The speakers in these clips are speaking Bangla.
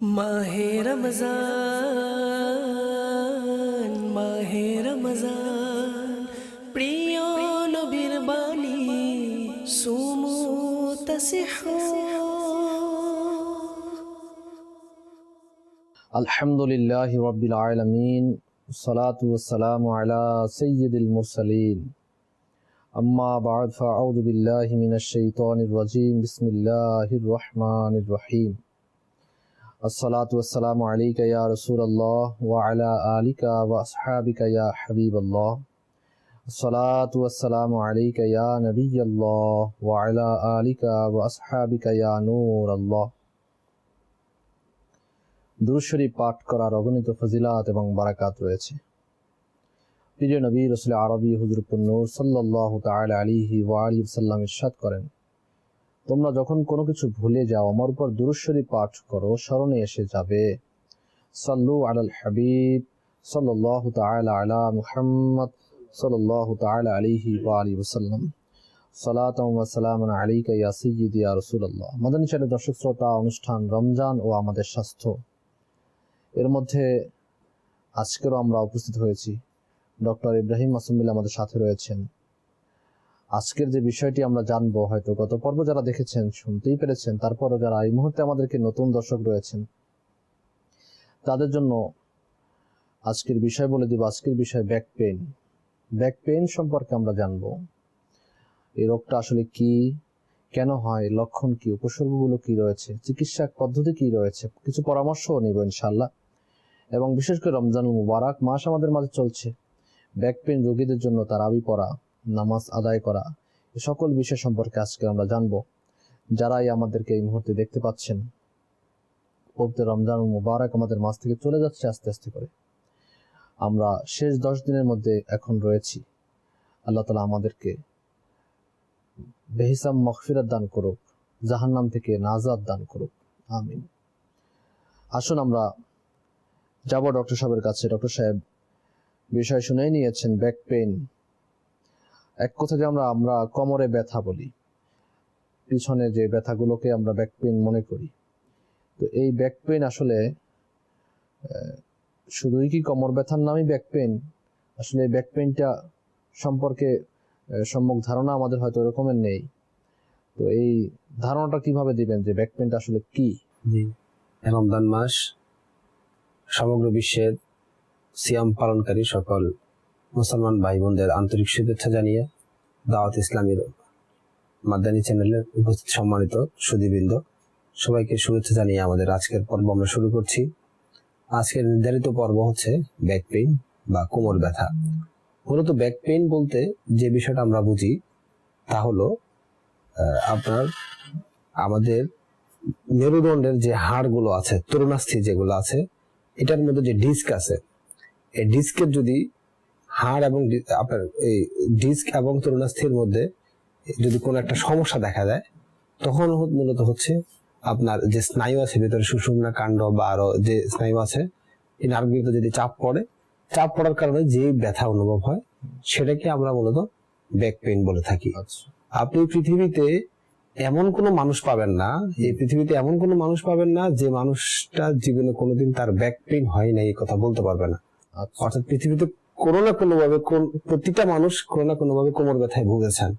মাহে রমজান মাহে রমজান প্রিয় নবীর বাণী সুমু তসিহু الحمد لله رب العالمين والصلاة والسلام على سيد المرسلين أما بعد فأعوذ بالله من الشيطان الرجيم بسم الله الرحمن الرحيم الصلاة والسلام عليك يا رسول الله وعلى آلك وأصحابك يا حبيب الله الصلاة والسلام عليك يا نبي الله وعلى آلك وأصحابك يا নূর الله দুরুশরী পাঠ করার অগণিত ফজিলাত এবং বারাকাত রয়েছে প্রিয় নবী রসুল আরবি হুজরুপুন্নুর সাল্লাহ তাল আলিহি ওয়ালি সাল্লাম ইরশাদ করেন তোমরা যখন কোনো কিছু ভুলে যাও, আমার উপর দুরুশরী পাঠ করো, স্মরণে এসে যাবে। সাল্লু আলাল হাবিব সাল্লাহ তাল আলা মুহাম্মদ সাল্লাহ তাল আলিহি ওসাল্লাম সৈয়দ ইয়া রসুল্লাহ মাদানী চ্যানেল দর্শক শ্রোতা, অনুষ্ঠান রমজান ও আমাদের স্বাস্থ্য। এর মধ্যে আজকেরও আমরা উপস্থিত হয়েছি। ডক্টর ইব্রাহিম মাসুমিল আমাদের সাথে রয়েছেন। আজকের যে বিষয়টি আমরা জানব, হয়তো গত পর্ব যারা দেখেছেন, শুনতেই পেরেছেন, তারপরও যারা এই মুহূর্তে আমাদেরকে নতুন দর্শক রয়েছেন, তাদের জন্য আজকের বিষয় বলে দিব, আজকের বিষয় ব্যাক পেন ব্যাক পেন সম্পর্কে আমরা জানব, এই রোগটা আসলে কি, কেন হয়, লক্ষণ কি, উপসর্গগুলো কি রয়েছে, চিকিৎসা পদ্ধতি কি রয়েছে, কিছু পরামর্শও নিব ইনশাল্লাহ এবং বিশেষ করে রমজানুল মুবারক মাস আমাদের মাঝে চলছে। ব্যাক পেন রোগীদের জন্য তার আবি পড়া নামাজ আদায় করা সকল বিষয় সম্পর্কে আজকে আমরা জানব। যারাই আমাদেরকে এই মুহূর্তে দেখতে পাচ্ছেন, পবিত্র রমজান মুবারক আমাদের মাঝ থেকে চলে যাচ্ছে আস্তে আস্তে করে। আমরা শেষ দশ দিনের মধ্যে এখন রয়েছি। আল্লাহ তালা আমাদেরকে বেহিসাম মখফিরাত দান করুক, জাহান্নাম থেকে নাজাদ দান করুক। আমিন। আসুন আমরা যাব ডক্টর সাহেবের কাছে। ডক্টর সাহেব বিষয় শুনেই নিয়েছেন ব্যাক পেইন এক কথাতে আমরা আমরা কোমরে ব্যথা বলি। পিছনে যে ব্যথাগুলোকে আমরা ব্যাক পেইন মনে করি। তো এই ব্যাক পেইন আসলে শুধুই কি কোমর ব্যথার নামই ব্যাক পেইন আসলে ব্যাক পেইনটা সম্পর্কে সম্যক ধারণা আমাদের হয়তো এরকমের নেই। তো এই ধারণাটা কীভাবে দিবেন যে ব্যাক পেইনটা আসলে কি? রমজান মাস, সমগ্র বিশ্বের সিয়াম পালনকারী সকল মুসলমান ভাই বোনদের আন্তরিক শুভেচ্ছা জানিয়ে দাওয়াত ইসলামীর মাদানী চ্যানেলের উপস্থিত সম্মানিত সুদীবৃন্দ, সবাইকে শুভেচ্ছা জানিয়ে আমাদের আজকের পর্ব আমরা শুরু করছি। আজকের নির্ধারিত পর্ব হচ্ছে ব্যাক পেইন বা কোমর ব্যথা। মূলত ব্যাক পেইন বলতে যে বিষয়টা আমরা বুঝি, তা হলো আপনার আমাদের মেরুদণ্ডের যে হাড়গুলো আছে, তরুণাস্থি যেগুলো আছে, এটার মধ্যে যে ডিস্ক আছে, এই ডিস্কের যদি হাড় এবং আপনার এই ডিস্ক এবং তরুণাস্থির মধ্যে যদি কোনো একটা সমস্যা দেখা যায় তখন মূলত হচ্ছে আপনার যে স্নায়ু আছে ভেতরে সুষুম্না কাণ্ড বা আরও যে স্নায়ু আছে এই নার্ভগুলোতে যদি চাপ পড়ে চাপ পড়ার কারণে যে ব্যথা অনুভব হয় সেটাকে আমরা মূলত ব্যাক পেইন বলে থাকি। আচ্ছা। আপনি পৃথিবীতে এমন কোনো মানুষ পাবেন না এই পৃথিবীতে এমন কোনো মানুষ পাবেন না যে মানুষটা জীবনে কোনোদিন তার ব্যাক পেইন হয় না এই কথা বলতে পারবে না। আচ্ছা। অর্থাৎ পৃথিবীতে কোনো না কোনো ভাবে প্রতিটা মানুষ কোনো না কোনো ভাবে কোমর ব্যথায় ভুগেছেন।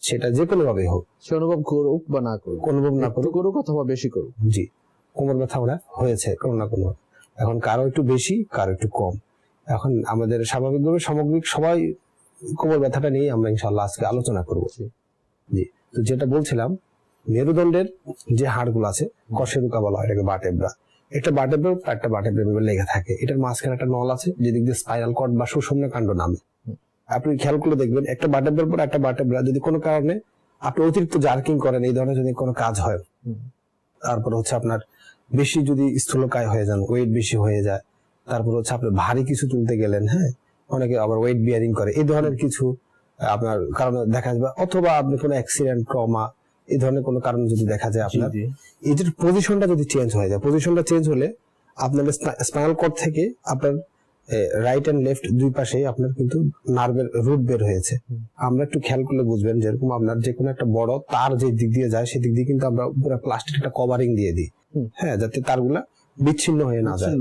সেটা যে কোনো ভাবে হোক। সে অনুভব করুক বা না করুক। অনুভব না করুক। করুক অথবা বেশি করুক। জি। কোমর ব্যথা ওরা হয়েছে কোনো না কোনো। এখন কারও একটু বেশি কারও একটু কম। এখন আমাদের স্বাভাবিকভাবে সামগ্রিক সবাই কোমর ব্যথাটা নিয়ে আমরা ইনশাল্লাহ আজকে আলোচনা করব। জি। জি। তো যেটা বলছিলাম মেরুদণ্ডের যে হাড়গুলো আছে কশেরুকা বলা হয় এটাকে বাটেব্রা একটা বাটেব্রা একটা এভাবে লেগে থাকে। এটার মাঝখানে একটা নল আছে যেদিক দিয়ে স্পাইনাল কর্ড বা সুষুম্না কাণ্ড নামে। আপনি খেয়াল করে দেখবেন একটা বাটেব্রার পর একটা বাটেব্রা যদি কোনো কারণে আপনি অতিরিক্ত জার্কিং করেন এই ধরনের যদি কোনো কাজ হয় তারপর হচ্ছে আপনার বেশি যদি স্থূলকায় হয়ে যান ওয়েট বেশি হয়ে যায় তারপর হচ্ছে আপনি ভারী কিছু তুলতে গেলেন হ্যাঁ? অনেকে আবার ওয়েট বিয়ারিং করে। এই ধরনের কিছু আপনার কারণে দেখা যাবে। অথবা আপনি কোনো অ্যাক্সিডেন্ট ট্রমা এই ধরনের কোনো কারণ যদি দেখা যায় আপনার এটার পজিশনটা যদি চেঞ্জ হয়ে যায় পজিশনটা চেঞ্জ হলে আপনার স্পাইনাল কর্ড থেকে আপনার রাইট এন্ড লেফট দুই পাশেই আপনার কিন্তু নার্ভের রুট বের হয়েছে। আমরা একটু খেয়াল করলে বুঝবেন যেরকম আপনার যে কোনো একটা বড় তার যে দিক দিয়ে যায় সেদিক দিয়ে কিন্তু আমরা পুরো প্লাস্টিক একটা কভারিং দিয়ে দিই। হ্যাঁ যাতে তারগুলা বিচ্ছিন্ন হয়ে না যায়।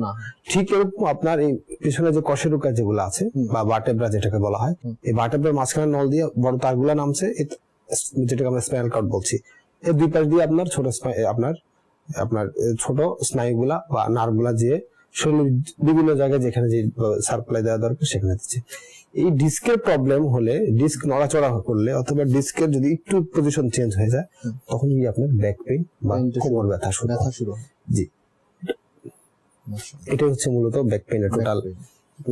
ঠিক এরকম আপনার এই পিছনে যে কশেরুকা যেগুলো আছে বা বাটেব্রা যেটাকে বলা হয় এই বাটেব্রার মাঝখানে নল দিয়ে বড় তারগুলা নামছে যেটাকে আমরা স্পাইনাল কর্ড বলছি। এর দুই পাশ দিয়ে আপনার ছোট আপনার আপনার ছোট স্নায়ুগুলা বা নার্ভগুলা যে শরীরের বিভিন্ন জায়গায় যেখানে যে সার্কুলাই দেওয়া দরকার সেখানে দিচ্ছে। এই ডিস্কের প্রবলেম হলে ডিস্ক নড়াচড়া করলে অথবা ডিস্কের যদি একটু পজিশন চেঞ্জ হয়ে যায় তখন কি আপনার ব্যাক পেইন বা কোমর ব্যথা শুরু ব্যথা হয়। শুরু জি। এটা হচ্ছে মূলত ব্যাক পেইনের টোটাল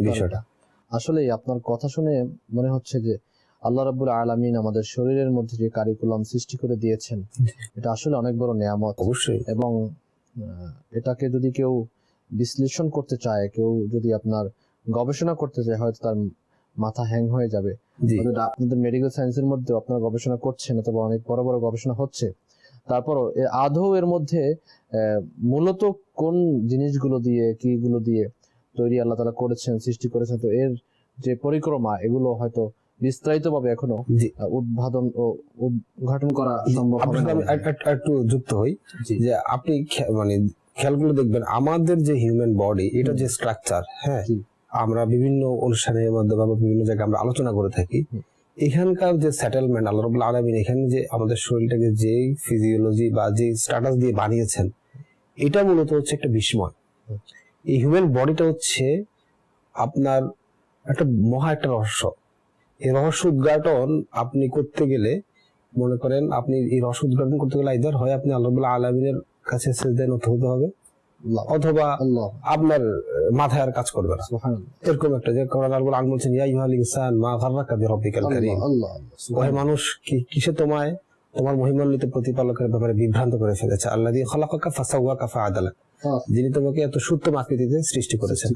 বিষয়টা। আসলে আপনার কথা শুনে মনে হচ্ছে যে আল্লাহ রাব্বুল আলামিন আমাদের শরীরের মধ্যে যে কারিকুলাম সৃষ্টি করে দিয়েছেন এটা আসলে অনেক বড় নিয়ামত। অবশ্যই। এবং এটাকে যদি কেউ বিশ্লেষণ করতে চায় কেউ যদি আপনার গবেষণা করতে চায় হয়তো তার মাথা হ্যাং হয়ে যাবে। আপনাদের মেডিকেল সায়েন্সের মধ্যে আপনারা গবেষণা করছেন অথবা অনেক বড় বড় গবেষণা হচ্ছে। তারপরও আদৌ এর মধ্যে আহ, মূলত কোন জিনিসগুলো দিয়ে কিগুলো দিয়ে তৈরি আল্লাহ তালা করেছেন সৃষ্টি করেছেন তো এর যে পরিক্রমা এগুলো হয়তো বিস্তারিত ভাবে এখনও আহ, ও উদ্ঘাটন করা সম্ভব হবে না। একটু যুক্ত হই যে আপনি মানে খেয়ালগুলো দেখবেন আমাদের যে হিউম্যান বডি এটা যে স্ট্রাকচার হ্যাঁ? আমরা বিভিন্ন অনুষ্ঠানের মাধ্যমে বা বিভিন্ন জায়গায় আমরা আলোচনা করে থাকি। এখানকার যে সেটেলমেন্ট আল্লাহ রবুল্লা আলমিন এখানে যে আমাদের শরীরটাকে যে ফিজিওলজি বা যে স্ট্যাটাস দিয়ে বানিয়েছেন এটা মূলত হচ্ছে একটা বিস্ময়। এই হিউম্যান বডিটা হচ্ছে আপনার একটা মহা একটা রহস্য। এই রহস্য উদ্ঘাটন আপনি করতে গেলে মনে করেন আপনি এই রহস্য উদ্ঘাটন করতে গেলে ইদার হয় আপনি আল্লাহ আলমিনের কাছে সেজদায় নত হতে হবে অথবা আপনার মাথায় আর কাজ করবে না। এরকম একটা যে কোরআন বলছেন ইয়া ইউহাল ইনসান মা গাররাকা বিরাব্বিকাল কারীম। ওহে মানুষ কি কিসে তোমায় তোমার মহিমান্বিত প্রতিপালকের ব্যাপারে বিভ্রান্ত করে ফেলেছে? আল্লাহ দিয়ে খলাকাকা ফাসাওয়াকা ফাআদালা হ্যাঁ, যিনি তোমাকে এত সুত্তম আকৃতিতে সৃষ্টি করেছেন।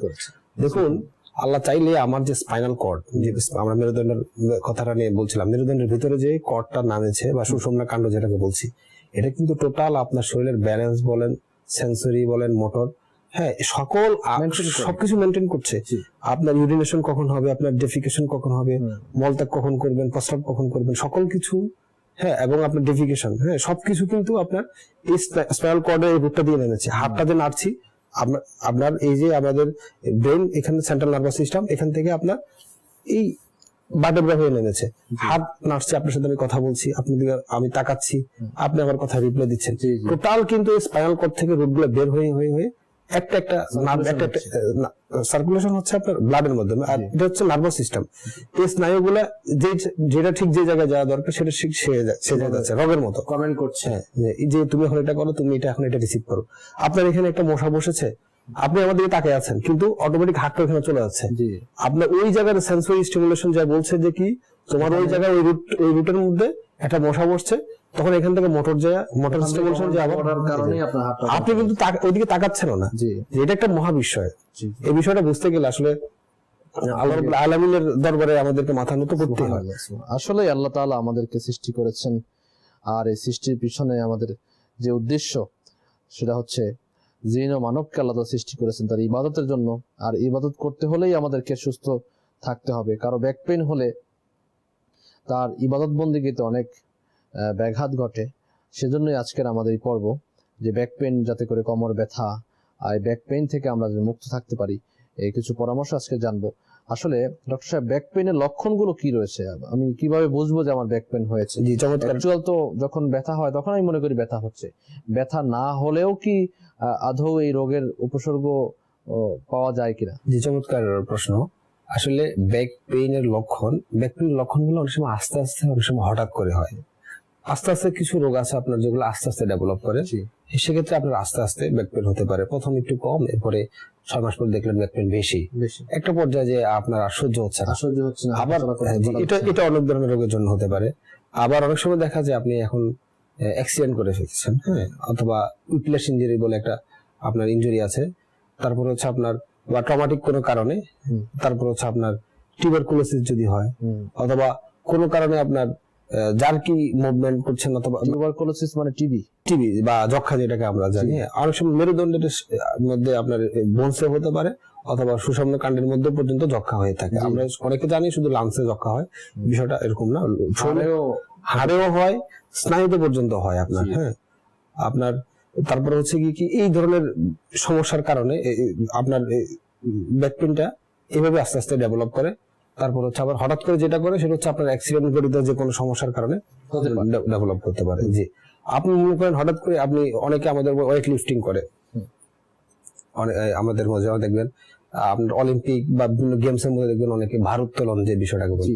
দেখুন আল্লাহ চাইলে আমার যে স্পাইনাল কর্ড যে আমরা মেরুদণ্ডের কথাটা নিয়ে বলছিলাম মেরুদণ্ডের ভিতরে যে কর্ডটা নামেছে বা সুষমনা কাণ্ড যেটাকে বলছি এটা কিন্তু টোটাল আপনার শরীরের ব্যালেন্স বলেন সেন্সরি বলেন মোটর হ্যাঁ সকল। সবকিছু মেনটেন করছে। আপনার ইউরিনেশন কখন হবে আপনার ডেফিকেশন কখন হবে মলত্যাগ কখন করবেন প্রস্রাব কখন করবেন সকল কিছু হ্যাঁ এবং আপনার ডেফিকেশন হ্যাঁ সবকিছু কিন্তু আপনার এই স্পাইনাল কর্ডের রুটটা দিয়ে নেমেছে। হাতটা যে নাড়ছি আপনার এই যে আমাদের ব্রেন এখানে সেন্ট্রাল নার্ভাস সিস্টেম এখান থেকে আপনার এই বায়োগ্রাফি হয়ে এনেছে। হাত নাড়ছে আপনার সাথে আমি কথা বলছি আপনি আমি তাকাচ্ছি আপনি আমার কথা রিপ্লাই দিচ্ছেন। টোটাল কিন্তু স্পাইনাল কর্ড থেকে রোগগুলো বের হয়ে হয়ে হয়ে একটা একটা সার্কুলেশন হচ্ছে। আপনার ব্লাডের মাধ্যমে আর এটা হচ্ছে নার্ভাস সিস্টেম এই স্নায়ুগুলা যে যেটা ঠিক যে জায়গায় যাওয়া দরকার সেটা ঠিক সে যাচ্ছে রগের মতো। কমেন্ট করছে। হ্যাঁ যে তুমি এখন এটা করো তুমি এটা এখন এটা রিসিভ করো। আপনার এখানে একটা মশা বসেছে আপনি আমাদের তাকে আছেন কিন্তু অটোমেটিক হাতটা ওখানে চলে যাচ্ছে। আপনার ওই জায়গার সেন্সরি স্টিমুলেশন যা বলছে যে কি তোমার ওই জায়গায় ওই রুট ওই রুটের মধ্যে একটা মশা বসছে তখন এখান থেকে মোটর যায় মোটর স্টিমুলেশন যে আবার কারণে আপনার হাতটা আপনি কিন্তু ওইদিকে তাকাচ্ছেন না। জি। এটা একটা মহা বিষয়। এই বিষয়টা বুঝতে গেলে আসলে আল্লাহ আলামিনের দরবারে আমাদেরকে মাথা নত করতে হয় আসলে আল্লাহ তাআলা আমাদেরকে সৃষ্টি করেছেন। আর এই সৃষ্টির পিছনে আমাদের যে উদ্দেশ্য সেটা হচ্ছে জিন ও মানবকে তাআলা সৃষ্টি করেছেন তার ইবাদতের জন্য। আর ইবাদত করতে হলেই আমাদেরকে সুস্থ থাকতে হবে। কারও ব্যাক পেইন হলে তার ইবাদত বন্দিগিতে অনেক ব্যাঘাত ঘটে। সেজন্যই আজকের আমাদের এই পর্ব যে ব্যাক পেইন যাতে করে কোমর ব্যথা আর ব্যাক পেইন থেকে আমরা যাতে মুক্ত থাকতে পারি এই কিছু পরামর্শ আজকে জানব। আসলে ডক্টর সাহেব ব্যাক পেইনের লক্ষণগুলো কি রয়েছে? আমি কীভাবে বুঝব যে আমার ব্যাক পেইন হয়েছে? জি অ্যাকচুয়াল তো যখন ব্যথা হয় তখন আমি মনে করি ব্যথা হচ্ছে। ব্যথা না হলেও কি আদৌ এই রোগের উপসর্গ পাওয়া যায় কিনা? জি চমৎকার প্রশ্ন। আসলে ব্যাক পেইন এর লক্ষণ ব্যাক পেইন লক্ষণগুলো অনেক সময় আস্তে আস্তে অনেক সময় হঠাৎ করে হয়। আস্তে আস্তে কিছু রোগ আছে আপনার যেগুলো আস্তে আস্তে ডেভেলপ করে। সেক্ষেত্রে আপনার আস্তে আস্তে ব্যাক পেইন হতে পারে। প্রথম একটু কম এরপরে ছয় মাস পর দেখলেন ব্যাক পেইন বেশি। একটা পর্যায়ে যে আপনার সহ্য হচ্ছে না। আশ্চর্য হচ্ছে না আবার হ্যাঁ, এটা এটা অনেক ধরনের রোগের জন্য হতে পারে। আবার অনেক সময় দেখা যায় আপনি এখন অ্যাক্সিডেন্ট করে ফেলছেন হ্যাঁ? অথবা উইপলেস ইঞ্জুরি বলে একটা আপনার ইঞ্জুরি আছে। তারপর হচ্ছে আপনার বা ট্রমাটিক কোনো কারণে তারপর হচ্ছে আপনার টিউবারকুলোসিস যদি হয় অথবা কোনো কারণে আপনার জার্কি মুভমেন্ট করছেন অথবা টিউবারকুলোসিস মানে টিবি টিবি বা যক্ষা যেটাকে আমরা জানি হ্যাঁ, অনেক সময় মেরুদণ্ডের মধ্যে আপনার বোনসে হতে পারে অথবা সুষম কাণ্ডের মধ্যে পর্যন্ত যক্ষা হয়ে থাকে। আমরা অনেকে জানি শুধু লাংসে যক্ষা হয় বিষয়টা এরকম না। শরীরে হাড়েও হয় স্নায়ুতে পর্যন্ত হয় আপনার হ্যাঁ। আপনার তারপরে হচ্ছে কি কি এই ধরনের সমস্যার কারণে আপনার ব্যাক পেনটা এভাবে আস্তে আস্তে ডেভেলপ করে। তারপর হচ্ছে আবার হঠাৎ করে যেটা করে সেটা হচ্ছে আপনার অ্যাক্সিডেন্ট জড়িত যে কোনো সমস্যার কারণে ডেভেলপ করতে পারে। জি। আপনি মনে করেন হঠাৎ করে আপনি অনেকে আমাদের ওয়েট লিফটিং করে। আমাদের মধ্যে দেখবেন আপনার অলিম্পিক বা বিভিন্ন গেমস এর মধ্যে দেখবেন অনেকে ভারোত্তোলন যে বিষয়টাকে বলি।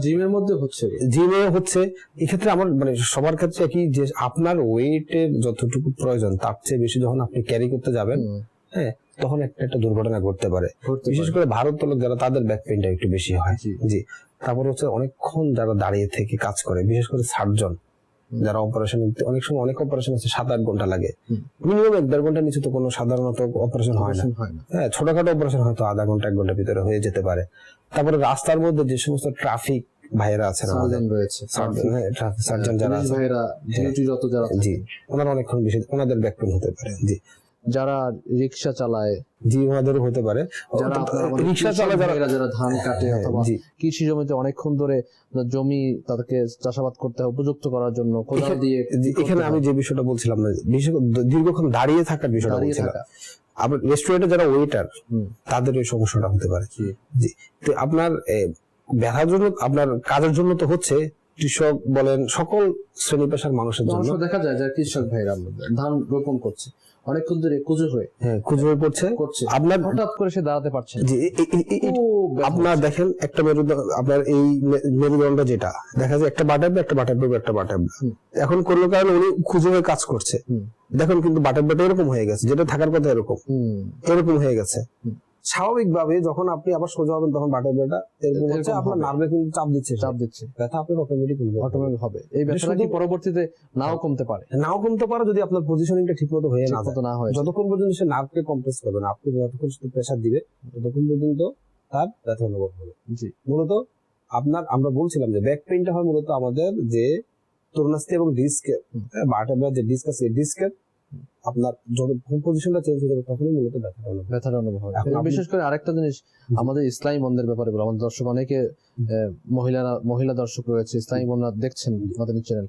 জিমের মধ্যে হচ্ছে। জিমে হচ্ছে। এক্ষেত্রে আমার মানে সবার ক্ষেত্রে কি যে আপনার ওয়েটের যতটুকু প্রয়োজন তার চেয়ে বেশি যখন আপনি ক্যারি করতে যাবেন হ্যাঁ তখন একটা একটা দুর্ঘটনা ঘটতে পারে। বিশেষ। করে ভারোত্তোলক যারা তাদের ব্যাক পেনটা একটু বেশি হয়। জি। তারপর হচ্ছে অনেকক্ষণ যারা দাঁড়িয়ে থেকে কাজ করে বিশেষ করে সার্জন যারা অপারেশন অনেক সময় অনেক অপারেশন আছে সাত আট ঘণ্টা লাগে। মিনিমাম এক দেড় ঘণ্টার নিচে তো কোনো সাধারণত অপারেশন হয় না। হয় হ্যাঁ ছোটখাটো অপারেশন হয়তো আধা ঘণ্টা এক ঘণ্টার ভিতরে হয়ে যেতে পারে। তারপরে রাস্তার মধ্যে যে সমস্ত ট্রাফিক ভাইয়েরা আছেন সার্জন রয়েছে। হ্যাঁ সার্জন যারা ভাইয়েরা ডিউটিরত যারা জি। ওনারা অনেকক্ষণ বেশি ওনাদের ব্যাক পেন হতে পারে। জি। যারা রিক্সা চালায় জি ওনাদেরও হতে পারে। যারা রিক্সা কৃষক চালা যারা যারা ধান কাটে হ্যাঁ, অথবা কৃষি জমিতে অনেকক্ষণ ধরে জমি তাদেরকে চাষাবাদ করতে হয় উপযুক্ত করার জন্য কোদাল দিয়ে এখানে আমি যে বিষয়টা বলছিলাম বিশেষ দীর্ঘক্ষণ দাঁড়িয়ে থাকার বিষয়টা বলছিলাম। আপনার রেস্টুরেন্টে যারা ওয়েটার তাদের এই সমস্যাটা হতে পারে। জি। তো আপনার ব্যথার জন্য আপনার কাজের জন্য তো হচ্ছে কৃষক বলেন সকল শ্রেণি পেশার মানুষের জন্য। দেখা যায় যে কৃষক ভাইরা ধান রোপণ করছে। অনেকক্ষণ ধরে কুজো হয়ে হ্যাঁ খুঁজে হয়ে পড়ছে। করছে। আপনার হঠাৎ করে সে দাঁড়াতে পারছে জি আপনার দেখেন একটা মেরুদণ্ড আপনার এই মেরুদণ্ডটা মেরুদণ্ড যেটা দেখা যায় একটা বাটাবে একটা বাটাবে একটা বাটাবে এখন কোনো কারণে উনি খুঁজে হয়ে কাজ করছে। দেখুন কিন্তু বাটারটা এরকম হয়ে গেছে যেটা থাকার কথা এরকম। এরকম হয়ে গেছে। স্বাভাবিকভাবে যখন আপনি আবার সোজা হবেন তখন বাটারটা এরকম হচ্ছে আপনার নার্ভে কিন্তু চাপ দিচ্ছে চাপ দিচ্ছে। ব্যথা আপনার অটোমেটিক অটোমেটিক হবে। এই ব্যথাটা কি পরবর্তীতে নাও কমতে পারে? নাও কমতে পারে যদি আপনার পজিশনিংটা ঠিক মতো হয়ে না যায়। না হয় যতক্ষণ পর্যন্ত সে নার্ভকে কম্প্রেস করবে না আপনি যতক্ষণ শুধু প্রেসার দিবে ততক্ষণ পর্যন্ত তার ব্যথা অনুভব হবে। জি। মূলত আপনার আমরা বলছিলাম যে ব্যাক পেইনটা হয় মূলত আমাদের যে তরুণাস্থি এবং ডিস্কের হুম। বাটার যে ডিস্ক আছে ডিস্কের আপনার যখন পজিশনটা চেঞ্জ হয়ে যাবে তখনই মূলত ব্যথাটা অনুভব হবে। ব্যথার অনুভব বিশেষ করে আরেকটা জিনিস আমাদের ইসলামী বন্ধের ব্যাপারে বলো আমাদের দর্শক অনেকে মহিলারা মহিলা দর্শক রয়েছে ইসলামী দেখছেন আমাদের চ্যানেল।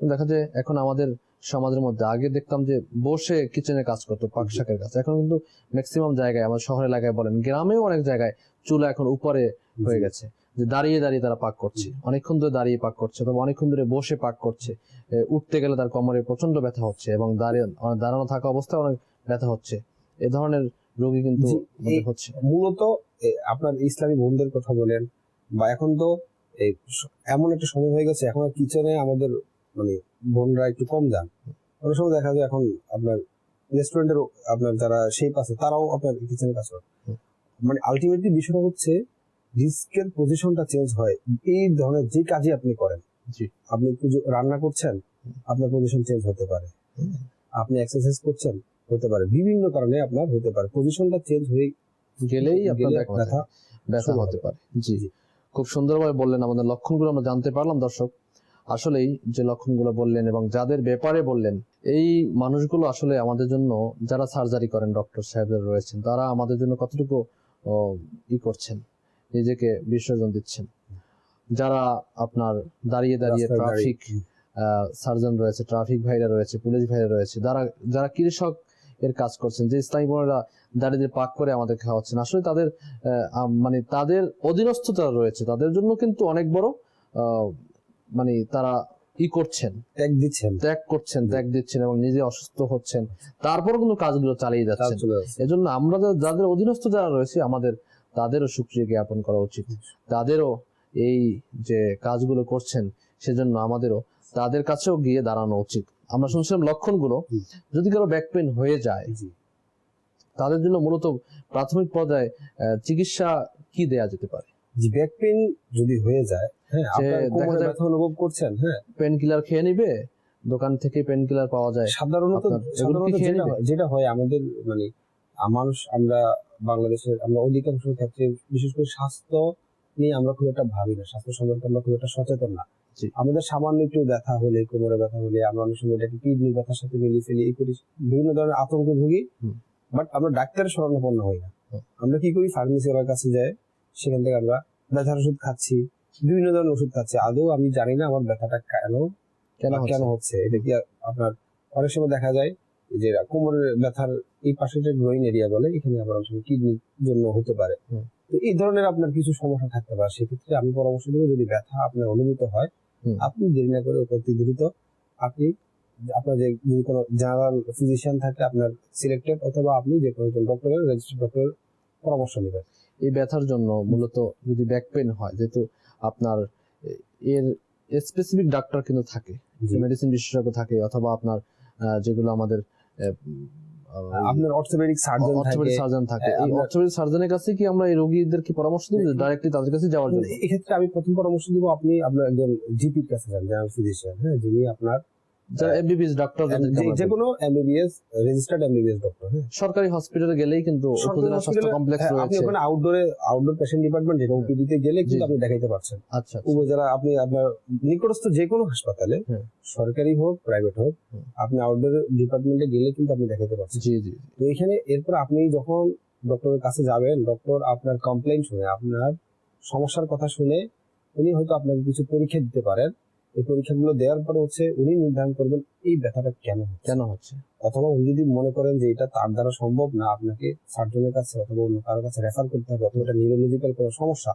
দেখা যায় এখন আমাদের সমাজের মধ্যে আগে দেখতাম যে বসে কিচেনে কাজ করতো পাক শাকের কাজ। এখন কিন্তু ম্যাক্সিমাম জায়গায় আমার শহর এলাকায় বলেন গ্রামেও অনেক জায়গায় চুলা এখন উপরে হয়ে গেছে। যে দাঁড়িয়ে দাঁড়িয়ে তারা পাক করছে। অনেকক্ষণ ধরে দাঁড়িয়ে পাক করছে অথবা অনেকক্ষণ ধরে বসে পাক করছে। উঠতে গেলে তার কোমরে প্রচণ্ড ব্যথা হচ্ছে এবং দাঁড়িয়ে দাঁড়ানো থাকা অবস্থায় অনেক ব্যথা হচ্ছে। এ ধরনের রোগী কিন্তু হচ্ছে। মূলত আপনার ইসলামী বন্ধুদের কথা বলেন বা এখন তো এমন একটা সময় হয়ে গেছে এখন কিচেনে আমাদের মানে বোনরা একটু কম যান। অনেক সময় দেখা যায় এখন আপনার রেস্টুরেন্টের আপনার যারা শেপ আছে তারাও আপনার কিচেনে কাজ করে মানে আলটিমেটলি বিষয়টা হচ্ছে ডিস্কের পজিশনটা চেঞ্জ হয়। এই ধরনের যে কাজই আপনি করেন জি। আপনি রান্না করছেন? আপনার পজিশন চেঞ্জ হতে পারে। আপনি এক্সারসাইজ করছেন? হতে পারে। বিভিন্ন কারণে আপনার হতে পারে। পজিশনটা চেঞ্জ হয়ে গেলেই আপনার ব্যথা ব্যথা হতে পারে। জি। খুব সুন্দরভাবে বললেন আমাদের লক্ষণগুলো আমরা জানতে পারলাম দর্শক। আসলেই যে লক্ষণগুলো বললেন এবং যাদের ব্যাপারে বললেন এই মানুষগুলো আসলে আমাদের জন্য যারা সার্জারি করেন ডক্টর সাহেবরা রয়েছেন তারা আমাদের জন্য কতটুকু ই করছেন? নিজেকে বিসর্জন দিচ্ছেন। যারা আপনার দাঁড়িয়ে দাঁড়িয়ে ট্রাফিক সার্জন রয়েছে ট্রাফিক ভাইরা রয়েছে পুলিশ ভাইরা রয়েছে যারা যারা কৃষক এর কাজ করছেন যে ইসলামী বোনেরা দাঁড়িয়ে পাক করে আমাদের খাওয়াচ্ছেন আসলে তাদের মানে তাদের অধীনস্থ যারা রয়েছে তাদের জন্য কিন্তু অনেক বড় মানে তারা ই করছেন। ত্যাগ দিচ্ছেন। ত্যাগ করছেন ত্যাগ দিচ্ছেন এবং নিজে অসুস্থ হচ্ছেন। তারপরও কিন্তু কাজগুলো চালিয়ে যাচ্ছেন। এজন্য আমরা যাদের অধীনস্থ যারা রয়েছে আমাদের তাদেরও সুক্রিয়া জ্ঞাপন করা উচিত। তাদেরও এই যে কাজগুলো করছেন সেজন্য আমাদেরও তাদের কাছেও গিয়ে দাঁড়ানো উচিত। আমরা শুনছিলাম লক্ষণগুলো। যদি কারও ব্যাক পেন হয়ে যায় তাদের জন্য মূলত প্রাথমিক পর্যায়ে চিকিৎসা কি দেয়া যেতে পারে? জি ব্যাক পেইন যদি হয়ে যায় হ্যাঁ দেখা যায়- অনুভব করছেন হ্যাঁ। পেন কিলার খেয়ে নিবে দোকান থেকে পেন কিলার পাওয়া যায়। সাধারণত? হয়- যেটা হয় আমাদের মানে মানুষ আমরা বাংলাদেশের আমরা অধিকাংশ ক্ষেত্রে বিশেষ করে স্বাস্থ্য নিয়ে আমরা খুব একটা ভাবি না। স্বাস্থ্য সম্পর্কে আমরা খুব একটা সচেতন না। আমাদের সামান্য একটু ব্যথা হলে কোমরে ব্যথা হলে আমরা অনেক সময় এটাকে কিডনির ব্যথার সাথে মিলিয়ে ফেলি এই করি বিভিন্ন ধরনের আতঙ্কে ভুগি। বাট আমরা ডাক্তারের শরণাপন্ন হই না। আমরা কি করি? ফার্মেসি ওনার কাছে যাই সেখান থেকে আমরা ব্যথার ওষুধ খাচ্ছি বিভিন্ন ধরনের ওষুধ খাচ্ছি। আদৌ আমি জানি না আমার ব্যথাটা কেন কেন কেন হচ্ছে? এটা কি আপনার অনেক সময় দেখা যায় যে কোমরের ব্যথার এই পাশে যে গ্রোইং এরিয়া বলে এখানে আবার অনেক সময় কিডনির জন্য হতে পারে। তো এই ধরনের আপনার কিছু সমস্যা থাকতে পারে। সেক্ষেত্রে আমি পরামর্শ দেবো যদি ব্যথা আপনার অনুভূত হয় আপনি দেরি না করে অতি দ্রুত আপনি আপনার যে যদি কোনো জেনারেল ফিজিশিয়ান থাকে আপনার সিলেক্টেড অথবা আপনি যে কোনো ডক্টরের রেজিস্টার্ড ডক্টরের পরামর্শ নেবেন। এই ব্যথার জন্য মূলত যদি ব্যাক পেন হয় যেহেতু আপনার এর স্পেসিফিক ডাক্তার কিন্তু থাকে। মেডিসিন বিশেষজ্ঞ থাকে অথবা আপনার যেগুলো আমাদের আপনার অর্থোপেডিক সার্জন অর্থোপেডিক থাকে। সার্জন থাকে। হ্যাঁ, এই অর্থোপেডিক সার্জনের কাছে কি আমরা এই রোগীদেরকে পরামর্শ দিব ডাইরেক্টলি তাদের কাছে যাওয়ার জন্য? এক্ষেত্রে আমি প্রথম পরামর্শ দিব আপনি আপনার একজন জিপির কাছে যান জেনারেল ফিজিশিয়ান হ্যাঁ যিনি আপনার যারা এমবিবিএস ডাক্তার যে- কোনো এমবিবিএস রেজিস্টার্ড এমবিবিএস ডক্টর হ্যাঁ। সরকারি হসপিটালে গেলেই কিন্তু উপজেলা স্বাস্থ্য কমপ্লেক্স হ্যাঁ, আপনি ওখানে আউটডোরে আউটডোর পেশেন্ট ডিপার্টমেন্ট যেটা ওপিডি তে গেলে কিন্তু আপনি দেখাইতে পারছেন। আচ্ছা আচ্ছা। উপজেলা আপনি আপনার নিকটস্থ যে কোনো হাসপাতালে হ্যাঁ। সরকারি হোক প্রাইভেট হোক আপনি আউটডোর ডিপার্টমেন্টে গেলে কিন্তু আপনি দেখাইতে পারছেন। জি জি তো এখানে এরপর আপনি যখন ডক্টরের কাছে যাবেন ডক্টর আপনার কমপ্লেন শুনে আপনার সমস্যার কথা শুনে উনি হয়তো আপনাকে কিছু পরীক্ষা দিতে পারেন। এই পরীক্ষাগুলো দেওয়ার পরে হচ্ছে উনি নির্ধারণ করবেন এই ব্যথাটা কেন কেন হচ্ছে? অথবা উনি যদি মনে করেন যে এটা তার দ্বারা সম্ভব না আপনাকে সার্জনের কাছে অথবা অন্য কারোর কাছে রেফার করতে হবে অথবা এটা নিউরোলজিক্যাল কোনো সমস্যা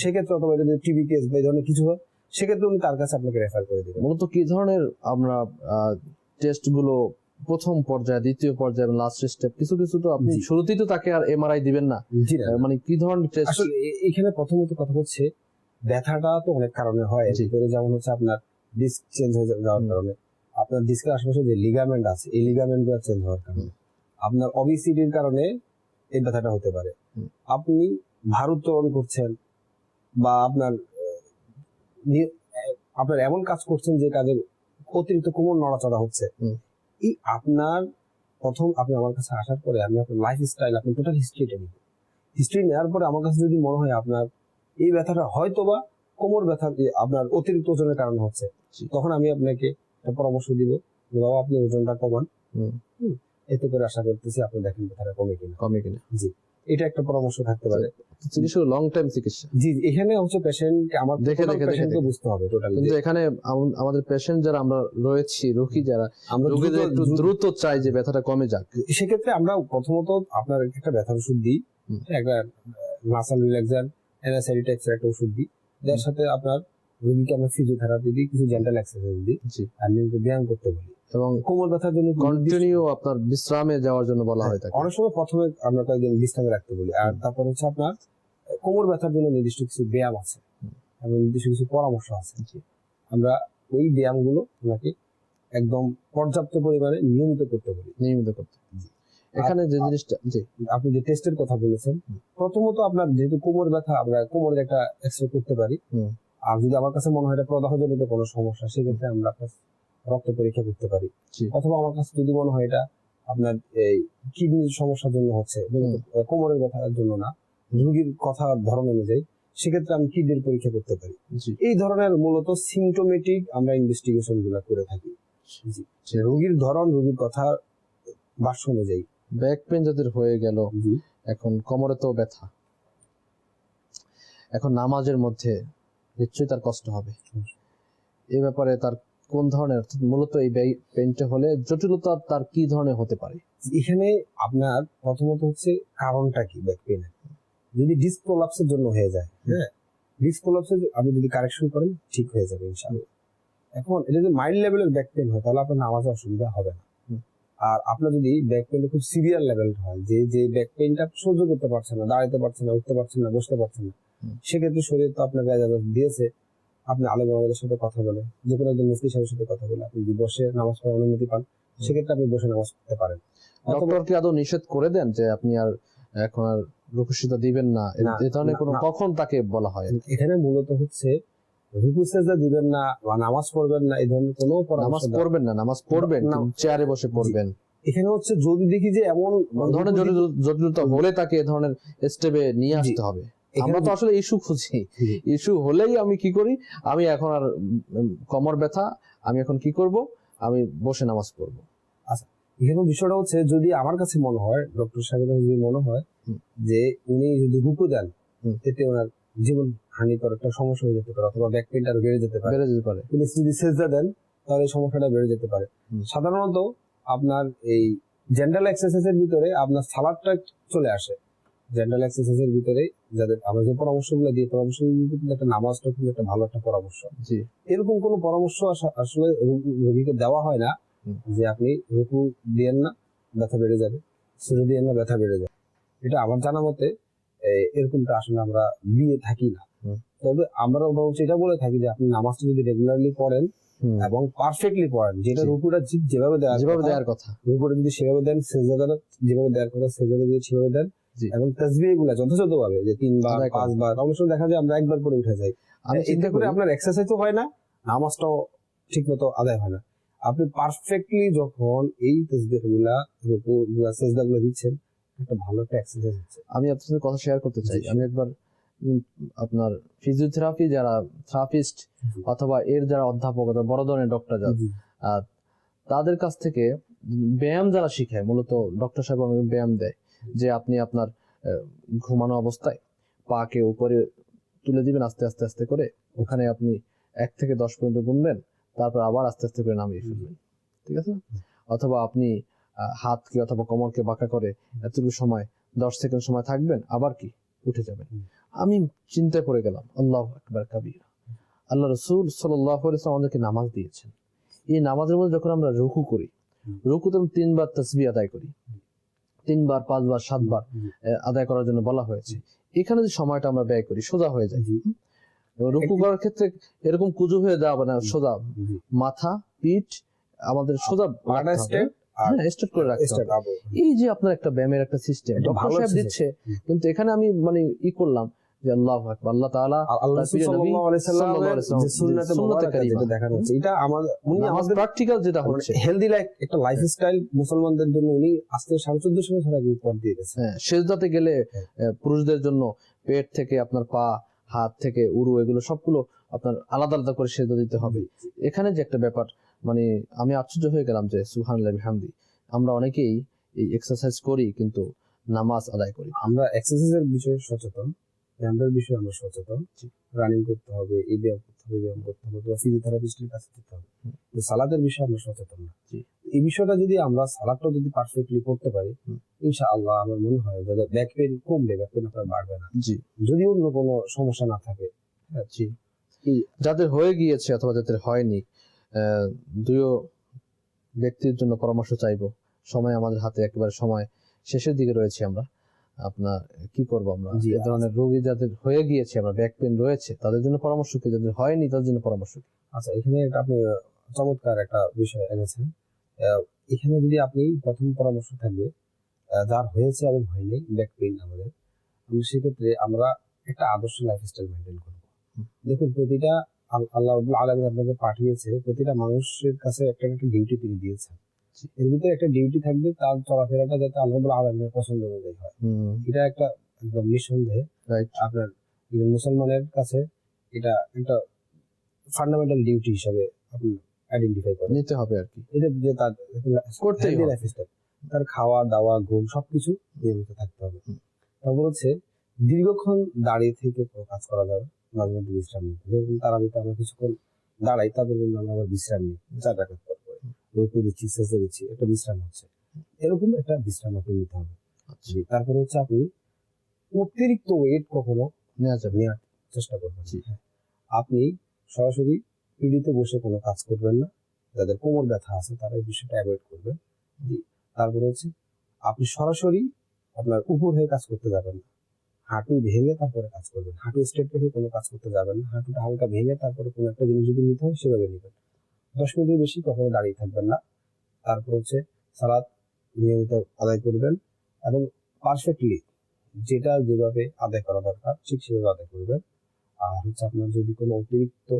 সেক্ষেত্রে অথবা এটা যদি টিবি কেস বা এই ধরনের কিছু হয় সেক্ষেত্রে উনি তার কাছে আপনাকে রেফার করে দিবেন। মূলত কি ধরনের আমরা টেস্টগুলো প্রথম পর্যায়ে দ্বিতীয় পর্যায়ে এবং লাস্ট স্টেপ কিছু কিছু তো আপনি শুরুতেই তো তাকে আর এমআরআই দিবেন না। মানে কি ধরনের টেস্ট আসলে এখানে প্রথমত কথা হচ্ছে ব্যথাটা তো অনেক কারণে হয়। ভিতরে যেমন হচ্ছে আপনার ডিস্ক চেঞ্জ হয়ে যাওয়ার কারণে। আপনার ডিস্কের আশেপাশে যে লিগামেন্ট আছে এই লিগামেন্টগুলো চেঞ্জ হওয়ার কারণে। আপনার অবিসিটির কারণে এই ব্যথাটা হতে পারে। আপনি ভারোত্তোলন করছেন বা আপনার আপনার এমন কাজ করছেন যে কাজের অতিরিক্ত কোমর নড়াচড়া হচ্ছে। এই আপনার প্রথম আপনি আমার কাছে আসার পরে আমি আপনার লাইফ স্টাইল আপনি টোটাল হিস্ট্রিটা নিব হিস্ট্রি নেওয়ার পরে আমার কাছে যদি মনে হয় আপনার এই ব্যথাটা হয়তোবা কোমর ব্যথা আপনার অতিরিক্ত ওজনের কারণে হচ্ছে। তখন আমি আপনাকে পরামর্শ দিব যে বাবা আপনি ওজনটা কমান। এতে করে আশা করতেছি আপনি দেখেন ব্যথাটা কমে কিনা। কমে কিনা। এটা একটা পরামর্শ থাকতে পারে। চিকিৎসা লং টাইম চিকিৎসা। জি জি, এখানে হচ্ছে পেশেন্ট আমার দেখে, দেখে, পেশেন্টকে বুঝতে হবে টোটালি কিন্তু এখানে আমাদের পেশেন্ট যারা আমরা রয়েছি রোগী যারা আমরা রোগীদের একটু দ্রুত- চাই যে ব্যথাটা কমে যাক। সেক্ষেত্রে আমরা প্রথমত আপনার একটা ব্যথার ওষুধ দিই। একটা মাসাল রিল্যাক্সান অ্যানাসাইটিক্স একটা ওষুধ দিই। যার সাথে আপনার রোগীকে আমরা ফিজিওথেরাপি দিই কিছু জেন্টাল এক্সারসাইজ দিই আর নিয়মিত ব্যায়াম করতে বলি এবং কোমর ব্যথার জন্য কন্টিনিউ আপনার বিশ্রামে যাওয়ার জন্য বলা হয় থাকে অনেক সময় প্রথমে আমরা কয়েকদিন বিশ্রামে রাখতে বলি। আর তারপর হচ্ছে আপনার কোমর ব্যথার জন্য নির্দিষ্ট কিছু ব্যায়াম আছে এবং নির্দিষ্ট কিছু পরামর্শ আছে। আমরা ওই ব্যায়ামগুলো আপনাকে একদম পর্যাপ্ত পরিমাণে নিয়মিত করতে বলি নিয়মিত করতে। এখানে যে জিনিসটা জি। আপনি যে টেস্টের কথা বলেছেন প্রথমত আপনার যেহেতু কোমর ব্যথা আমরা কোমরের একটা এক্সরে করতে পারি। আর যদি আমার কাছে মনে হয় এটা প্রদাহজনিত কোনো সমস্যা সেক্ষেত্রে আমরা রক্ত পরীক্ষা করতে পারি। অথবা আমার কাছে যদি মনে হয় এটা আপনার এই কিডনির সমস্যার জন্য হচ্ছে কোমরের ব্যথার জন্য না রোগীর কথা ধরন অনুযায়ী সেক্ষেত্রে আমি কিডনির পরীক্ষা করতে পারি। এই ধরনের মূলত সিমটোমেটিক আমরা ইনভেস্টিগেশনগুলা করে থাকি। রোগীর ধরন রোগীর কথা ভাষ্য অনুযায়ী। ব্যাক পেন যাদের হয়ে গেল এখন কোমরে তো ব্যথা। এখন নামাজের মধ্যে নিশ্চয়ই তার কষ্ট হবে। এই ব্যাপারে তার কোন ধরনের মূলত এই পেনটা হলে জটিলতা তার কি ধরনের হতে পারে? এখানে আপনার প্রথমত হচ্ছে কারণটা কি ব্যাক পেন যদি ডিস্ক প্রলাপসের জন্য হয়ে যায় হ্যাঁ? ডিস্ক প্রলাপসে আপনি যদি কারেকশন করেন ঠিক হয়ে যাবে ইনশাআল্লাহ। এখন এটা যদি মাইল্ড লেভেলের ব্যাক পেন হয় তাহলে আপনার নামাজে অসুবিধা হবে না। আর আপনার যদি ব্যাক পেনটা খুব সিভিয়ার লেভেল হয় যে যে ব্যাক পেনটা সহ্য করতে পারছেন না দাঁড়াতে পারছেন না উঠতে পারছেন না বসতে পারছেন না সেক্ষেত্রে শরীর তো আপনাকে এজাজত দিয়েছে। আপনি আলেম আমাদের সাথে কথা বলে যে কোনো একজন মুফতি সাহেবের সাথে কথা বলে আপনি যদি বসে নামাজ পড়ার অনুমতি পান সেক্ষেত্রে আপনি বসে নামাজ পড়তে পারেন। ডক্টর কি আদৌ নিষেধ করে দেন যে আপনি আর এখন আর রুকুশিতা দিবেন না? এ- ধরনের কোনো কখন তাকে বলা হয়? এখানে মূলত হচ্ছে রুকু সেজদা দিবেন না বা নামাজ পড়বেন না এই ধরনের কোনো নামাজ পড়বেন না নামাজ পড়বেন চেয়ারে বসে পড়বেন। এখানে হচ্ছে যদি দেখি যে এমন ধরনের জটিলতা হলে তাকে এ ধরনের স্টেপে নিয়ে আসতে হবে। আমরা তো আসলে ইস্যু খুঁজি। ইস্যু হলেই আমি কি করি? আমি এখন আর কমর ব্যথা আমি এখন কি করব? আমি বসে নামাজ পড়ব। এখানে বিষয়টা হচ্ছে যদি আমার কাছে মনে হয় ডক্টর সাহেবের কাছে যদি মনে হয় যে উনি যদি রুকু দেন হুম। এতে ওনার জীবন হানিকর একটা সমস্যা হয়ে যেতে পারে অথবা ব্যাক আরও বেড়ে যেতে পারে। বেড়ে যেতে পারে। উনি যদি সেজদা দেন তাহলে সমস্যাটা বেড়ে যেতে পারে। সাধারণত আপনার এই জেনারেল এক্সারসাইজের ভিতরে আপনার সালাদটা চলে আসে। জেনারেল এক্সারসাইজের ভিতরে যাদের আমরা যে পরামর্শগুলো দিয়ে পরামর্শ কিন্তু একটা নামাজটা কিন্তু একটা ভালো একটা পরামর্শ। জি। এরকম কোনো পরামর্শ আস- আসলে রোগীকে দেওয়া হয় না যে আপনি রুকু দিয়েন না ব্যথা বেড়ে যাবে। সুরে দিয়েন না ব্যথা বেড়ে যাবে। এটা আমার জানা মতে এরকমটা আসলে আমরা দিয়ে থাকি না। তবে আমরা বরঞ্চ এটা বলে থাকি যে আপনি নামাজটা যদি রেগুলারলি পড়েন এবং পারফেক্টলি পড়েন যেটা। রুকুটা ঠিক যেভাবে দেওয়ার যেভাবে দেওয়ার কথা। রুকুটা যদি সেভাবে দেন সেজাদা যেভাবে দেওয়ার কথা সেজাদা যদি সেভাবে দেন এবং তাসবিহগুলা যথাযথ ভাবে যে তিনবার। পাঁচবার অনেক সময় দেখা যায় আমরা একবার করে উঠে যাই। আমি চিন্তা করে করি আপনার এক্সারসাইজও হয় না নামাজটাও ঠিক মতো আদায় হয় না। আপনি পারফেক্টলি যখন এই তসবিহগুলা রুকু গুলা সেজদা গুলো দিচ্ছেন একটা ভালো একটা এক্সারসাইজ হচ্ছে। আমি আপনার সাথে কথা শেয়ার করতে চাই। আমি একবার আপনার ফিজিওথেরাপি যারা থেরাপিস্ট অথবা এর যারা অধ্যাপক অথবা বড় ধরনের ডক্টর যারা তাদের কাছ থেকে ব্যায়াম যারা শিখায় মূলত ডক্টর সাহেব আমাকে ব্যায়াম দেয় যে আপনি আপনার ঘুমানো অবস্থায় পাকে উপরে তুলে দিবেন আস্তে আস্তে আস্তে করে। ওখানে আপনি এক থেকে দশ পর্যন্ত গুনবেন তারপর আবার আস্তে আস্তে করে নামিয়ে ফেলবেন। ঠিক আছে? অথবা আপনি হাতকে অথবা কোমরকে বাঁকা করে এতটুকু সময় দশ সেকেন্ড সময় থাকবেন আবার কি? উঠে যাবেন। আমি চিন্তায় পড়ে গেলাম আল্লাহ আকবার কাবির। আল্লাহ রসুল সাল্লাহ ইসলাম আমাদেরকে নামাজ দিয়েছেন। এই নামাজের মধ্যে যখন আমরা রুকু করি। রুকুতে তিনবার তসবি আদায় করি। তিনবার পাঁচবার সাতবার আদায় করার জন্য বলা হয়েছে। এখানে যে সময়টা আমরা ব্যয় করি সোজা হয়ে যায়। রুকু করার ক্ষেত্রে এরকম কুজু হয়ে যাবে না সোজা মাথা পিঠ আমাদের সোজা হ্যাঁ স্ট্রেট করে রাখতে হবে। এই যে আপনার একটা ব্যায়ামের একটা সিস্টেম ডক্টর সাহেব দিচ্ছে কিন্তু এখানে আমি মানে ই করলাম যে আল্লাহ আকবার আল্লাহ তাআলা আল্লাহ তার প্রিয় নবী সাল্লাল্লাহু আলাইহি সাল্লামের সাল্লাল্লাহু আলাইহি সাল্লাম যে সুন্নাতে মুবারাকা যেটা দেখানো হচ্ছে এটা আমার উনি আমাদের প্র্যাকটিক্যাল যেটা হচ্ছে। হেলদি লাইফ একটা লাইফস্টাইল মুসলমানদের জন্য উনি আজ থেকে সাড়ে চোদ্দশো বছর আগে উপহার দিয়ে গেছেন। হ্যাঁ সেজদাতে গেলে। পুরুষদের জন্য পেট থেকে আপনার পা হাত থেকে উরু এগুলো সবগুলো আপনার আলাদা আলাদা করে সেজদা দিতে হবে। এখানে যে একটা ব্যাপার মানে আমি আশ্চর্য হয়ে গেলাম যে সুবহানাল্লাহি বিহামদি। আমরা অনেকেই এই এক্সারসাইজ করি কিন্তু নামাজ আদায় করি। আমরা এক্সারসাইজের বিষয়ে সচেতন ব্যায়ামের বিষয়ে আমরা সচেতন। রানিং করতে হবে এই ব্যায়াম করতে হবে ব্যায়াম করতে হবে বা ফিজিওথেরাপিস্টের কাছে যেতে হবে। সালাদের বিষয়ে আমরা সচেতন না। এই বিষয়টা যদি আমরা সালাদটা যদি পারফেক্টলি করতে পারি। ইনশাআল্লাহ আমার মনে হয় যাদের ব্যাক পেন কমবে ব্যাক পেন আপনার বাড়বে না। জি। যদি অন্য কোনো সমস্যা না থাকে জি। যাদের হয়ে গিয়েছে অথবা যাদের হয়নি দুইও ব্যক্তির জন্য পরামর্শ চাইব। সময় আমাদের হাতে একেবারে সময় শেষের দিকে রয়েছে আমরা। আপনার কি করব আমরা? এই ধরনের রোগী যাদের হয়ে গিয়েছে আমরা ব্যাক পেন রয়েছে তাদের জন্য পরামর্শ কি? যাদের হয়নি তাদের জন্য পরামর্শ কি? আচ্ছা এখানে আপনি চমৎকার একটা বিষয় এনেছেন। এখানে যদি আপনি প্রথম পরামর্শ থাকবে যার হয়েছে এবং হয়নি ব্যাক পেইন আমাদের সেক্ষেত্রে আমরা একটা আদর্শ লাইফস্টাইল মেনটেন করব। দেখুন প্রতিটা আল্লাহ আলামিন আপনাকে পাঠিয়েছে প্রতিটা মানুষের কাছে একটা একটা ডিউটি তিনি দিয়েছেন। এর ভিতরে একটা ডিউটি থাকবে তার চলাফেরাটা যাতে আল্লাহ আলামিনের পছন্দ অনুযায়ী হয়। এটা একটা একদম নিঃসন্দেহে আপনার মুসলমানের কাছে এটা একটা ফান্ডামেন্টাল ডিউটি হিসাবে আপনি আইডেন্টিফাই করেন। নিতে হবে আর কি। এটা যে তার healthy হবে। তার খাওয়া দাওয়া ঘুম সবকিছু নিয়মিত থাকতে হবে। তারপর হচ্ছে দীর্ঘক্ষণ দাঁড়িয়ে থেকে কাজ করা যাবে। মাঝে মধ্যে বিশ্রাম নিতে। যেরকম তারাবিতে আমরা কিছুক্ষণ দাঁড়াই তারপর কিন্তু আমরা আবার বিশ্রাম নিই। চার রাখাত পর পরে। রুকু দিচ্ছি সেজদা দিচ্ছি একটা বিশ্রাম হচ্ছে। এরকম একটা বিশ্রাম আপনি নিতে হবে। আচ্ছা। তারপরে হচ্ছে আপনি অতিরিক্ত ওয়েট কখনো নেওয়া যাবে নেওয়ার চেষ্টা করবেন। হ্যাঁ। আপনি সরাসরি পিড়িতে বসে কোনো কাজ করবেন না। যাদের কোমর ব্যথা আছে তারা এই বিষয়টা অ্যাভয়েড করবেন। তারপরে হচ্ছে আপনি সরাসরি আপনার উপর হয়ে কাজ করতে যাবেন না। হাঁটু ভেঙে তারপরে কাজ করবেন। হাঁটু স্ট্রেট রেখে কোনো কাজ করতে যাবেন না। হাঁটুটা হালকা ভেঙে তারপরে কোনো একটা জিনিস যদি নিতে হয় সেভাবে নেবেন। দশ মিনিটের বেশি কখনো দাঁড়িয়ে থাকবেন না। তারপর হচ্ছে সালাদ নিয়মিত আদায় করবেন এবং পারফেক্টলি যেটা যেভাবে আদায় করা দরকার ঠিক সেভাবে আদায় করবেন। আর হচ্ছে আপনার যদি কোনো অতিরিক্ত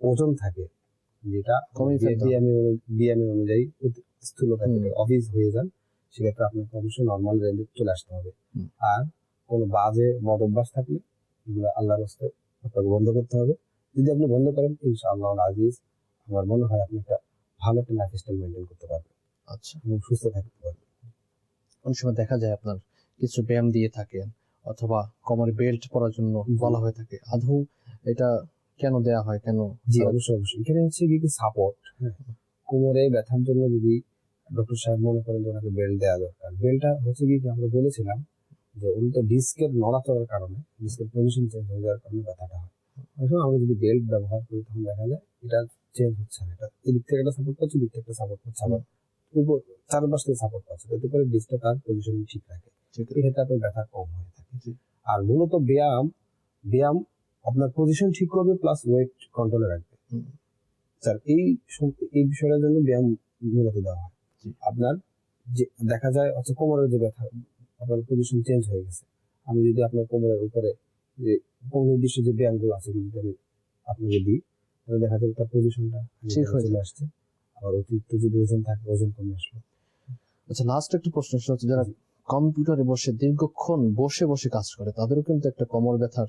ওজন থাকে যেটা বিএমএ বিএমএ অনুযায়ী স্থূলতা অফিস হয়ে যান সেক্ষেত্রে আপনাকে অবশ্যই নর্মাল রেঞ্জে চলে আসতে হবে। আর কোনো বাজে বদ অভ্যাস থাকলে এগুলো আল্লাহর রাস্তায় আপনাকে বন্ধ করতে হবে। যদি আপনি বন্ধ করেন ইনশাআল্লাহ আজিজ আমার মনে হয় আপনি একটা ভালো একটা লাইফস্টাইল মেনটেন করতে পারবেন। আচ্ছা। এবং সুস্থ থাকতে পারবেন। অনেক সময় দেখা যায় আপনার কিছু ব্যায়াম দিয়ে থাকেন অথবা কোমরে বেল্ট পরার জন্য বলা হয়ে থাকে। আদৌ এটা কেন দেয়া হয়? কেন জি অবশ্যই অবশ্যই। এখানে হচ্ছে কি সাপোর্ট হ্যাঁ। কোমরে ব্যথার জন্য যদি ডক্টর সাহেব মনে করেন যে ওনাকে বেল্ট দেওয়া দরকার। বেল্টটা হচ্ছে কি আমরা বলেছিলাম যে তো ডিস্কের নড়াচড়ার কারণে ডিস্কের পজিশন চেঞ্জ হয়ে যাওয়ার কারণে ব্যথাটা হয়। সময় আমরা যদি বেল্ট ব্যবহার করি তখন দেখা যায় এটা চেঞ্জ হচ্ছে না। এটা এদিক থেকে একটা সাপোর্ট পাচ্ছে দিক থেকে একটা সাপোর্ট পাচ্ছে। আবার উপর চারপাশ থেকে সাপোর্ট পাচ্ছে। এতে করে ডিস্কটা তার পজিশনিং ঠিক রাখে। ঠিক এক্ষেত্রে আপনার ব্যথা কম হয়ে থাকে। আর মূলত ব্যায়াম ব্যায়াম আপনার পজিশন ঠিক করবে প্লাস ওয়েট কন্ট্রোলে রাখবে। স্যার এই এই বিষয়টার জন্য ব্যায়াম মূলত দেওয়া হয়। আপনার যে দেখা যায় হচ্ছে কোমরের যে ব্যথা আপনার পজিশন চেঞ্জ হয়ে গেছে। আমি যদি আপনার কোমরের উপরে যে নির্দিষ্ট যে ব্যায়ামগুলো আছে যদি আমি আপনাকে দিই তাহলে দেখা যাবে তার পজিশনটা ঠিক হয়ে চলে আসছে। আবার অতিরিক্ত যদি ওজন থাকে ওজন কমে আসলো। আচ্ছা লাস্ট একটা প্রশ্ন হচ্ছে যারা কম্পিউটারে বসে দীর্ঘক্ষণ বসে বসে কাজ করে তাদেরও কিন্তু একটা কোমর ব্যথার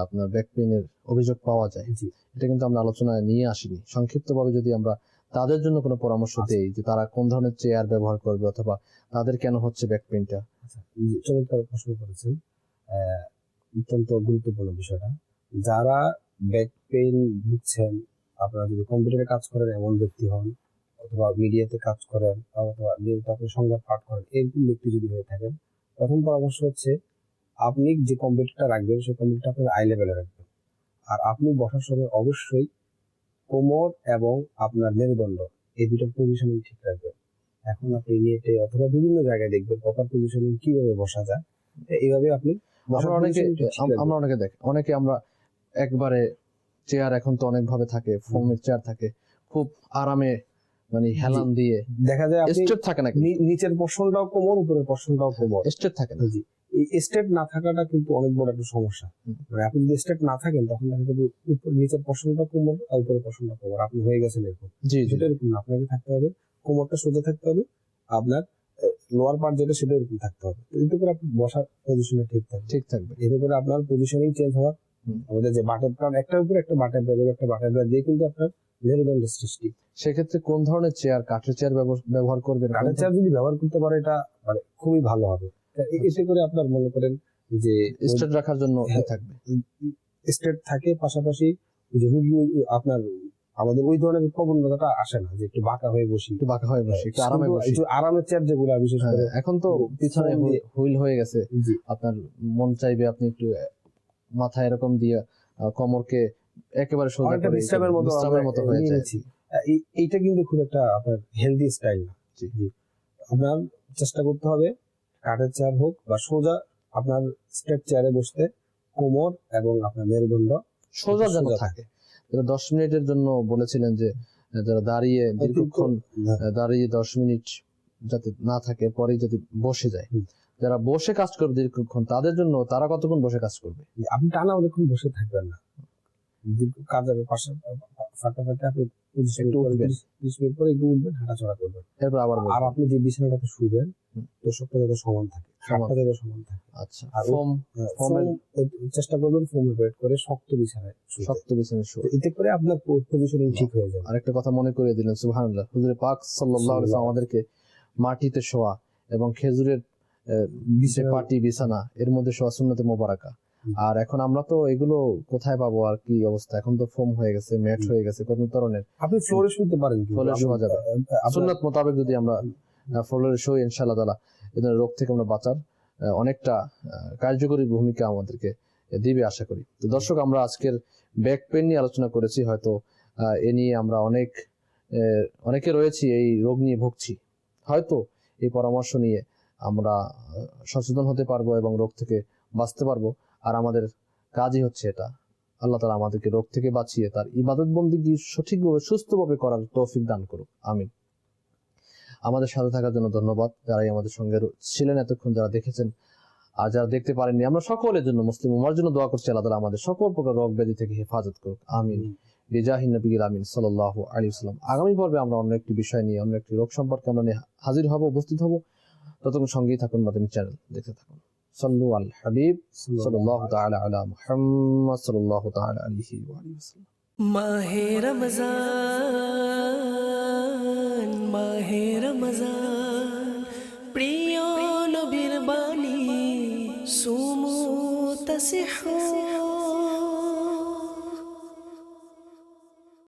আপনার ব্যাক পেইনের অভিযোগ পাওয়া যায়। জি। এটা কিন্তু আমরা আলোচনায় নিয়ে আসিনি। সংক্ষিপ্তভাবে যদি আমরা তাদের জন্য কোনো পরামর্শ আচ্ছা। দেই যে তারা কোন ধরনের চেয়ার ব্যবহার করবে অথবা তাদের কেন হচ্ছে ব্যাক পেইনটা জি, চমৎকার প্রশ্ন করেছেন অত্যন্ত গুরুত্বপূর্ণ বিষয়টা। যারা ব্যাক পেইন ভুগছেন, আপনারা যদি কম্পিউটারে কাজ করেন, এমন ব্যক্তি হন, অথবা মিডিয়াতে কাজ করেন, অথবা নিয়মিত আপনি সংবাদ পাঠ করেন, এরকম ব্যক্তি যদি হয়ে থাকেন, প্রথম পরামর্শ হচ্ছে, আপনি যে কম্পিউটারটা রাখবেন, সেই কম্পিউটারটা আপনার আই লেভেলে রাখবেন। আর আপনি বসার সময় অবশ্যই কোমর এবং আপনার মেরুদণ্ড, এই দুটার পজিশনিং ঠিক রাখবেন। এখন আপনি নেটে অথবা বিভিন্ন জায়গায় দেখবেন প্রপার পজিশনিং কীভাবে বসা যায় এইভাবে আপনি আমরা অনেকে। আমরা অনেকে দেখ অনেকে আমরা একবারে চেয়ার এখন তো অনেক ভাবে থাকে ফোমের চেয়ার থাকে খুব আরামে মানে হেলান দিয়ে দেখা যায় আপনি স্ট্রেট থাকে না নিচের পর্শনটাও কোমর উপরের পর্শনটাও কোমর। স্ট্রেট থাকে না। জি। এই স্টেট না থাকাটা কিন্তু অনেক বড় একটা সমস্যা। মানে আপনি যদি স্টেপ না থাকেন তখন দেখা যাবে উপর নিচের পর্শনটা কোমর আর উপরের পর্শনটা কোমর। আপনি হয়ে গেছেন এরকম। জি জি। সেটা এরকম আপনাকে থাকতে হবে কোমরটা সোজা থাকতে হবে আপনার লোয়ার পার্ট যেটা সেটা এরকম থাকতে হবে। এতে করে আপনার বসার পজিশনটা ঠিক থাকবে। ঠিক থাকবে। এতে করে আপনার পজিশনিং চেঞ্জ হওয়ার হুম। আমাদের যে বাটের কারণ একটার উপরে একটা বাটের ব্যাগ একটা বাটের ব্যাগ দিয়ে কিন্তু আপনার মেরুদণ্ড সৃষ্টি। সেক্ষেত্রে কোন ধরনের চেয়ার কাঠের চেয়ার ব্যবহার করবেন কাঠের চেয়ার যদি ব্যবহার করতে পারে এটা মানে খুবই ভালো হবে। তা এ- এতে করে আপনার মনে করেন যে স্ট্রেট রাখার জন্য হ্যাঁ। থাকবে। স্টেট থাকে পাশাপাশি যে রুগী আপনার আমাদের ওই ধরনের প্রবণতাটা আসে না যে একটু বাঁকা হয়ে বসি। একটু বাঁকা হয়ে বসে একটু আরামে বসি। একটু আরামের চেয়ার যেগুলো বিশেষ হ্যাঁ, করে এখন তো পিছনে হুইল হয়ে গেছে। আপনার মন চাইবে আপনি একটু মাথা এরকম দিয়ে কোমরকে একেবারে সোজা করে বিশ্রামের মতো বিশ্রামের মতো হয়ে যায়। এইটা কিন্তু খুব একটা আপনার হেলদি স্টাইল না। জি। আপনার চেষ্টা করতে হবে কাঠের চেয়ার হোক বা সোজা আপনার স্ট্রেট চেয়ারে বসতে কোমর এবং আপনার মেরুদণ্ড সোজা যেন থাকে। যেটা দশ মিনিটের জন্য বলেছিলেন যে যারা দাঁড়িয়ে দীর্ঘক্ষণ দাঁড়িয়ে দশ মিনিট যাতে না থাকে পরে যদি বসে যায়। যারা বসে কাজ করবে দীর্ঘক্ষণ তাদের জন্য তারা কতক্ষণ বসে কাজ করবে? আপনি টানা অনেকক্ষণ বসে থাকবেন না। দীর্ঘ কাজের পাশে ফাঁকা ফাঁকা আপনি পঁচিশ মিনিট বিশ- বিশ মিনিট পরে একটু উঠবেন হাঁটাচড়া করবেন। এরপর আবার আর আপনি যে বিছানাটাতে শুবেন তোষকটা যাতে সমান থাকে খাটটা যাতে সমান থাকে। আচ্ছা আর ফোম হ্যাঁ, ফোমের- চেষ্টা করবেন ফোমের বেড করে শক্ত বিছানায় শক্ত বিছানায় শোয়া। এতে করে আপনার পজিশনিং ঠিক হয়ে যাবে। আরেকটা কথা মনে করিয়ে দিলেন সুবহানাল্লাহ। হুজুরে পাক সাল্লাল্লাহু আলাইহি আমাদেরকে মাটিতে শোয়া এবং খেজুরের পাটি বিছানা এর মধ্যে শোয়া সুন্নতে মোবারকা। আর এখন আমরা তো এগুলো কোথায় পাবো? আর কি অবস্থা? এখন তো ফোম হয়ে গেছে ম্যাট হয়ে গেছে কত ধরনের। আপনি ফ্লোরে শুতে পারেন ফ্লোরে শোয়া যাবে। সুন্নাত মোতাবেক যদি আমরা ফ্লোরে শোই ইনশাআল্লাহ তাআলা এ রোগ থেকে আমরা বাঁচার অনেকটা কার্যকরী ভূমিকা আমাদেরকে দিবে আশা করি। তো দর্শক আমরা আজকের ব্যাক পেন নিয়ে আলোচনা করেছি হয়তো এ নিয়ে আমরা অনেক অনেকে রয়েছি এই রোগ নিয়ে ভুগছি। হয়তো এই পরামর্শ নিয়ে আমরা সচেতন হতে পারব এবং রোগ থেকে বাঁচতে পারব। আর আমাদের কাজই হচ্ছে এটা। আল্লাহ তালা আমাদেরকে রোগ থেকে বাঁচিয়ে তার ইবাদত বন্দিগি সঠিকভাবে সুস্থভাবে করার তৌফিক দান করুক। আমিন। আমাদের সাথে থাকার জন্য ধন্যবাদ। যারাই আমাদের সঙ্গে ছিলেন এতক্ষণ যারা দেখেছেন আর যারা দেখতে পারেননি আমরা সকলের জন্য মুসলিম উমার জন্য দোয়া করছি। আল্লাহ তালা আমাদের সকল প্রকার রোগ ব্যাধি থেকে হেফাজত করুক। আমিন। বিজাহিন নবীল আমিন সাল্লাহ আলী সাল্লাম আগামী পর্বে আমরা অন্য একটি বিষয় নিয়ে অন্য একটি রোগ সম্পর্কে আমরা নিয়ে হাজির হব উপস্থিত হব। ততক্ষণ সঙ্গেই থাকুন মাদিনী চ্যানেল দেখতে থাকুন। সাল্লু আল হাবিব সাল্লাল্লাহু তাআলা আলা মুহাম্মদ সাল্লাল্লাহু তাআলা আলাইহি ওয়া আলিহি ওয়াসাল্লাম মাহে রমজান মাহে রমজান প্রিয় নবীর বাণী সুমু তসিহু